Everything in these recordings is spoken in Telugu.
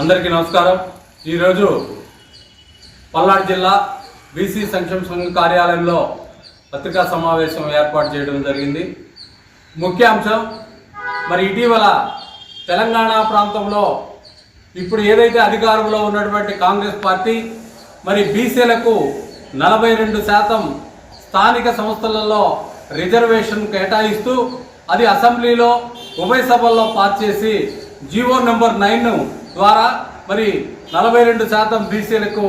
అందరికీ నమస్కారం. ఈరోజు పల్నాడు జిల్లా బీసీ సంక్షేమ సంఘం కార్యాలయంలో పత్రికా సమావేశం ఏర్పాటు చేయడం జరిగింది. ముఖ్య అంశం మరి ఇటీవల తెలంగాణ ప్రాంతంలో ఇప్పుడు ఏదైతే అధికారంలో ఉన్నటువంటి కాంగ్రెస్ పార్టీ మరి బీసీలకు నలభై రెండు శాతం స్థానిక సంస్థలలో రిజర్వేషన్ కేటాయిస్తూ అది అసెంబ్లీలో ఉభయ సభల్లో పాస్ చేసి జీవో నెంబర్ నైన్ ద్వారా మరి నలభై రెండు శాతం బీసీలకు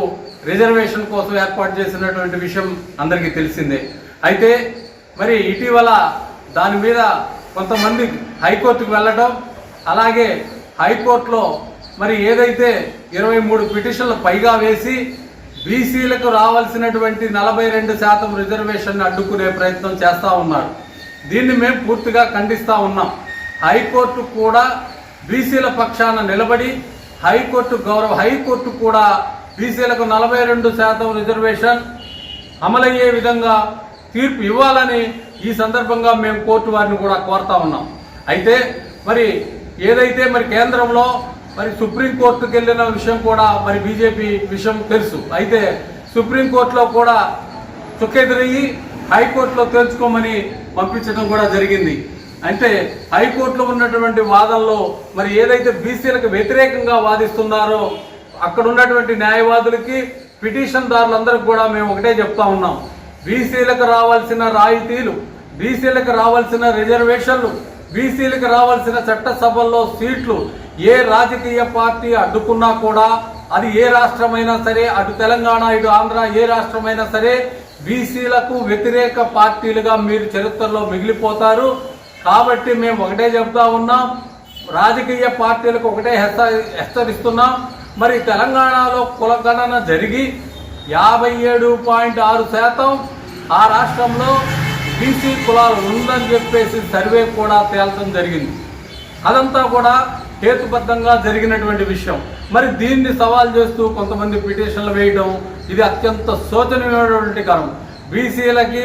రిజర్వేషన్ కోసం ఏర్పాటు చేసినటువంటి విషయం అందరికీ తెలిసిందే. అయితే మరి ఇటీవల దాని మీద కొంతమంది హైకోర్టుకు వెళ్ళడం అలాగే హైకోర్టులో మరి ఏదైతే ఇరవై మూడు పిటిషన్లు పైగా వేసి బీసీలకు రావాల్సినటువంటి నలభై రెండు శాతం రిజర్వేషన్ అడ్డుకునే ప్రయత్నం చేస్తూ ఉన్నారు. దీన్ని మేము పూర్తిగా ఖండిస్తూ ఉన్నాం. హైకోర్టు కూడా బీసీల పక్షాన నిలబడి హైకోర్టు గౌరవ హైకోర్టు కూడా బీసీలకు నలభై రెండు శాతం రిజర్వేషన్ అమలయ్యే విధంగా తీర్పు ఇవ్వాలని ఈ సందర్భంగా మేము కోర్టు వారిని కూడా కోరుతా ఉన్నాం. అయితే మరి ఏదైతే మరి కేంద్రంలో మరి సుప్రీంకోర్టుకు వెళ్ళిన విషయం కూడా మరి బీజేపీ విషయం తెలుసు. అయితే సుప్రీంకోర్టులో కూడా చుక్కెదిరిగి హైకోర్టులో తేల్చుకోమని పంపించడం కూడా జరిగింది. అంటే హైకోర్టులో ఉన్నటువంటి వాదనలో మరి ఏదైతే బీసీలకు వ్యతిరేకంగా వాదిస్తున్నారో అక్కడ ఉన్నటువంటి న్యాయవాదులకి పిటిషన్దారులందరికీ కూడా మేము ఒకటే చెప్తా ఉన్నాం. బీసీలకు రావాల్సిన రాయితీలు బీసీలకు రావాల్సిన రిజర్వేషన్లు బీసీలకు రావాల్సిన చట్టసభల్లో సీట్లు ఏ రాజకీయ పార్టీ అడ్డుకున్నా కూడా అది ఏ రాష్ట్రమైనా సరే అటు తెలంగాణ ఇటు ఆంధ్ర ఏ రాష్ట్రమైనా సరే బీసీలకు వ్యతిరేక పార్టీలుగా మీరు చరిత్రలో మిగిలిపోతారు. కాబట్టి మేము ఒకటే చెప్తా ఉన్నాం. రాజకీయ పార్టీలకు ఒకటే హెచ్చ హెచ్చరిస్తున్నాం. మరి తెలంగాణలో కులగణన జరిగి యాభై ఏడు పాయింట్ ఆరు శాతం ఆ రాష్ట్రంలో బీసీ కులాలు ఉందని చెప్పేసి సర్వే కూడా తేల్చడం జరిగింది. అదంతా కూడా హేతుబద్ధంగా జరిగినటువంటి విషయం. మరి దీన్ని సవాల్ చేస్తూ కొంతమంది పిటిషన్లు వేయడం ఇది అత్యంత శోచనీయమైనటువంటి కారణం బీసీలకి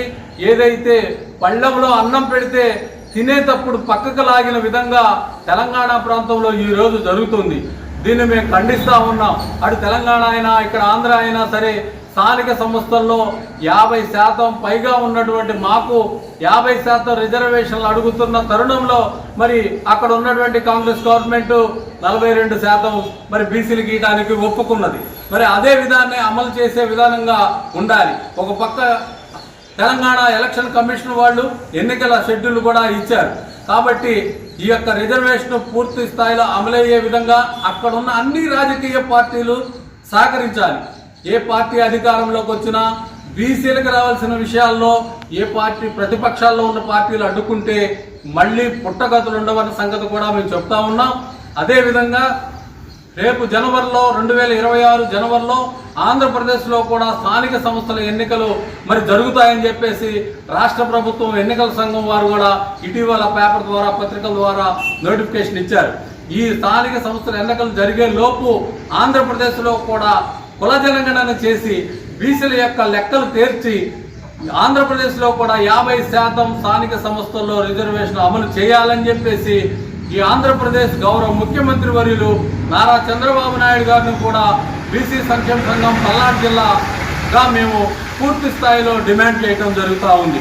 ఏదైతే పళ్ళంలో అన్నం పెడితే తినేటప్పుడు పక్కకు లాగిన విధంగా తెలంగాణ ప్రాంతంలో ఈ రోజు జరుగుతుంది. దీన్ని మేము ఖండిస్తూ ఉన్నాం. అటు తెలంగాణ అయినా ఇక్కడ ఆంధ్ర అయినా సరే స్థానిక సంస్థల్లో యాభై శాతం పైగా ఉన్నటువంటి మాకు యాభై శాతం రిజర్వేషన్లు అడుగుతున్న తరుణంలో మరి అక్కడ ఉన్నటువంటి కాంగ్రెస్ గవర్నమెంట్ నలభై రెండు శాతం మరి బీసీలు గీయడానికి ఒప్పుకున్నది. మరి అదే విధాన్ని అమలు చేసే విధానంగా ఉండాలి. ఒక పక్క తెలంగాణ ఎలక్షన్ కమిషన్ వాళ్ళు ఎన్నికల షెడ్యూల్ కూడా ఇచ్చారు. కాబట్టి ఈ యొక్క రిజర్వేషన్ పూర్తి స్థాయిలో అమలయ్యే విధంగా అక్కడున్న అన్ని రాజకీయ పార్టీలు సహకరించాలి. ఏ పార్టీ అధికారంలోకి వచ్చినా బీసీలకు రావాల్సిన విషయాల్లో ఏ పార్టీ ప్రతిపక్షాల్లో ఉన్న పార్టీలు అడ్డుకుంటే మళ్ళీ పుట్టగతులు ఉండవన్న సంగతి కూడా మేము చెప్తా ఉన్నాం. అదేవిధంగా రేపు జనవరిలో రెండు వేల ఇరవై ఆరు జనవరిలో ఆంధ్రప్రదేశ్లో కూడా స్థానిక సంస్థల ఎన్నికలు మరి జరుగుతాయని చెప్పేసి రాష్ట్ర ప్రభుత్వం ఎన్నికల సంఘం వారు కూడా ఇటీవల పేపర్ ద్వారా పత్రికల ద్వారా నోటిఫికేషన్ ఇచ్చారు. ఈ స్థానిక సంస్థల ఎన్నికలు జరిగే లోపు ఆంధ్రప్రదేశ్లో కూడా కుల జనగణన చేసి బీసీల యొక్క లెక్కలు తీర్చి ఆంధ్రప్రదేశ్లో కూడా యాభై శాతం స్థానిక సంస్థల్లో రిజర్వేషన్ అమలు చేయాలని చెప్పేసి ఈ ఆంధ్రప్రదేశ్ గౌరవ ముఖ్యమంత్రి వర్యులు నారా చంద్రబాబు నాయుడు గారిని కూడా బీసీ సంక్షేమ సంఘం పల్నాడు జిల్లాగా మేము పూర్తి స్థాయిలో డిమాండ్ చేయడం జరుగుతూ ఉంది.